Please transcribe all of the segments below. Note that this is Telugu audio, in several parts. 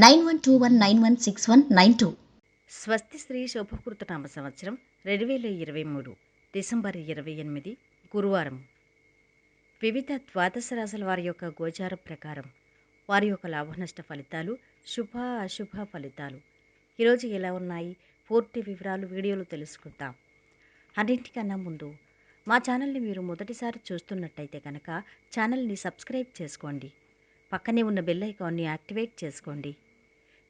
nine one two one nine one six one nine two. స్వస్తి శ్రీ శుభకృత నామ సంవత్సరం రెండు వేల ఇరవై మూడు డిసెంబర్ ఇరవై ఎనిమిది గురువారం. వివిధ ద్వాదశ రాశుల వారి యొక్క గోచారం ప్రకారం వారి యొక్క లాభనష్ట ఫలితాలు శుభ అశుభ ఫలితాలు. ఈరోజు ఎలా ఉన్నాయి? పూర్తి వివరాలు వీడియోలో తెలుసుకుందాం అన్నింటికన్నా ముందు మా ఛానల్ని మీరు మొదటిసారి చూస్తున్నట్టయితే కనుక ఛానల్ని సబ్స్క్రైబ్ చేసుకోండి. పక్కనే ఉన్న బెల్ ఐకాన్ని యాక్టివేట్ చేసుకోండి.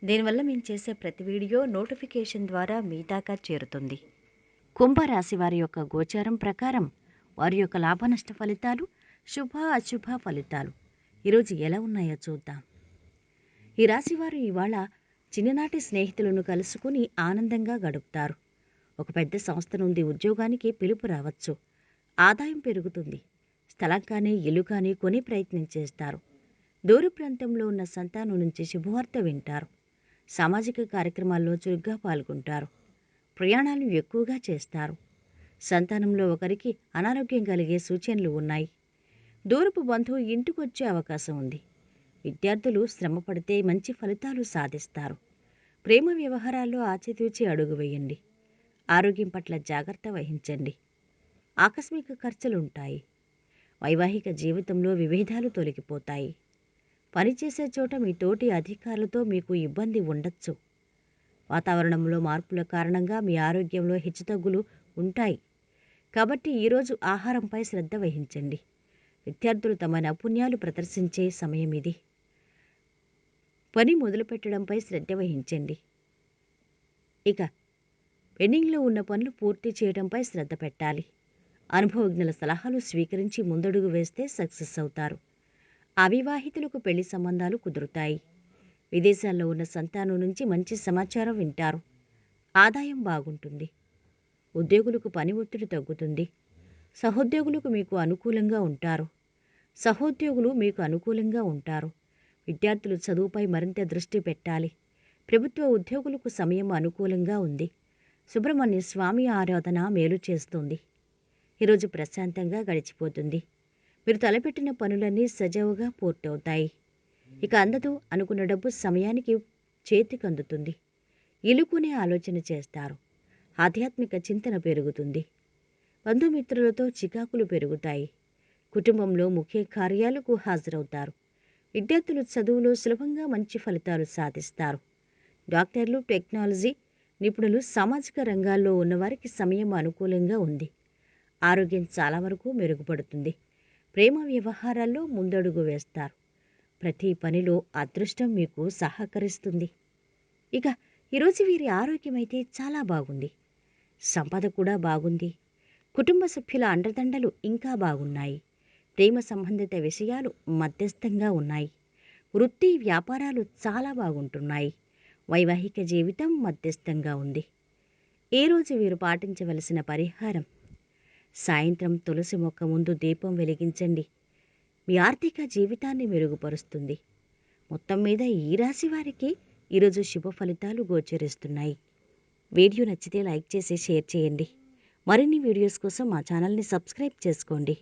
దీనివల్ల మేము చేసే ప్రతి వీడియో నోటిఫికేషన్ ద్వారా మీ దాకా చేరుతుంది. కుంభరాశి వారి యొక్క గోచారం ప్రకారం వారి యొక్క లాభనష్ట ఫలితాలు శుభ అశుభ ఫలితాలు. ఈరోజు ఎలా ఉన్నాయో చూద్దాం. ఈ రాశివారు ఇవాళ చిన్ననాటి స్నేహితులను కలుసుకుని ఆనందంగా గడుపుతారు. ఒక పెద్ద సంస్థ నుండి ఉద్యోగానికి పిలుపు రావచ్చు. ఆదాయం పెరుగుతుంది. స్థలం కానీ ఇల్లు కానీ కొని ప్రయత్నం చేస్తారు. దూర ప్రాంతంలో ఉన్న సంతానం నుంచి శుభవార్త వింటారు. సామాజిక కార్యక్రమాల్లో చురుగ్గా పాల్గొంటారు. ప్రయాణాలు ఎక్కువగా చేస్తారు. సంతానంలో ఒకరికి అనారోగ్యం కలిగే సూచనలు ఉన్నాయి. దూరపు బంధువు ఇంటికొచ్చే అవకాశం ఉంది. విద్యార్థులు శ్రమ పడితే మంచి ఫలితాలు సాధిస్తారు. ప్రేమ వ్యవహారాల్లో ఆచితూచి అడుగు వేయండి. ఆరోగ్యం పట్ల జాగ్రత్త వహించండి. ఆకస్మిక ఖర్చులుంటాయి. వైవాహిక జీవితంలో విభేదాలు తొలగిపోతాయి. పనిచేసే చోట మీ తోటి అధికారులతో మీకు ఇబ్బంది ఉండొచ్చు. వాతావరణంలో మార్పుల కారణంగా మీ ఆరోగ్యంలో హెచ్చుతగ్గులు ఉంటాయి. కాబట్టి ఈరోజు ఆహారంపై శ్రద్ధ వహించండి. విద్యార్థులు తమ నైపుణ్యాలు ప్రదర్శించే సమయం ఇది. పని మొదలుపెట్టడంపై శ్రద్ధ వహించండి. ఇక పెండింగ్లో ఉన్న పనులు పూర్తి చేయడంపై శ్రద్ధ పెట్టాలి. అనుభవజ్ఞుల సలహాలు స్వీకరించి ముందడుగు వేస్తే సక్సెస్ అవుతారు. అవివాహితులకు పెళ్ళి సంబంధాలు కుదురుతాయి. విదేశాల్లో ఉన్న సంతానం నుంచి మంచి సమాచారం వింటారు. ఆదాయం బాగుంటుంది. ఉద్యోగులకు పని ఒత్తిడి తగ్గుతుంది. సహోద్యోగులకు మీకు అనుకూలంగా ఉంటారు. సహోద్యోగులు మీకు అనుకూలంగా ఉంటారు. విద్యార్థులు చదువుపై మరింత దృష్టి పెట్టాలి. ప్రభుత్వ ఉద్యోగులకు సమయం అనుకూలంగా ఉంది. సుబ్రహ్మణ్య స్వామి ఆరాధన మేలు చేస్తుంది. ఈరోజు ప్రశాంతంగా గడిచిపోతుంది. మీరు తలపెట్టిన పనులన్నీ సజావుగా పూర్తవుతాయి. ఇక అందదు అనుకున్న డబ్బు సమయానికి చేతికి అందుతుంది ఇలుకునే ఆలోచన చేస్తారు. ఆధ్యాత్మిక చింతన పెరుగుతుంది. బంధుమిత్రులతో చికాకులు పెరుగుతాయి. కుటుంబంలో ముఖ్య కార్యాలకు హాజరవుతారు. విద్యార్థులు చదువులో సులభంగా మంచి ఫలితాలు సాధిస్తారు. డాక్టర్లు టెక్నాలజీ నిపుణులు సామాజిక రంగాల్లో ఉన్నవారికి సమయం అనుకూలంగా ఉంది. ఆరోగ్యం చాలా వరకు మెరుగుపడుతుంది. ప్రేమ వ్యవహారాల్లో ముందడుగు వేస్తారు. ప్రతి పనిలో అదృష్టం మీకు సహకరిస్తుంది. ఇక ఈరోజు వీరి ఆరోగ్యం అయితే చాలా బాగుంది. సంపద కూడా బాగుంది. కుటుంబ సభ్యుల అండదండలు ఇంకా బాగున్నాయి. ప్రేమ సంబంధిత విషయాలు మధ్యస్థంగా ఉన్నాయి. వృత్తి వ్యాపారాలు చాలా బాగుంటున్నాయి. వైవాహిక జీవితం మధ్యస్థంగా ఉంది. ఏ రోజు వీరు పాటించవలసిన పరిహారం? సాయంత్రం తులసి మొక్క ముందు దీపం వెలిగించండి. మీ ఆర్థిక జీవితాన్ని మెరుగుపరుస్తుంది. మొత్తం మీద ఈ రాశి వారికి ఈరోజు శుభ ఫలితాలు గోచరిస్తున్నాయి. వీడియో నచ్చితే లైక్ చేసి షేర్ చేయండి. మరిన్ని వీడియోస్ కోసం మా ఛానల్ని సబ్స్క్రైబ్ చేసుకోండి.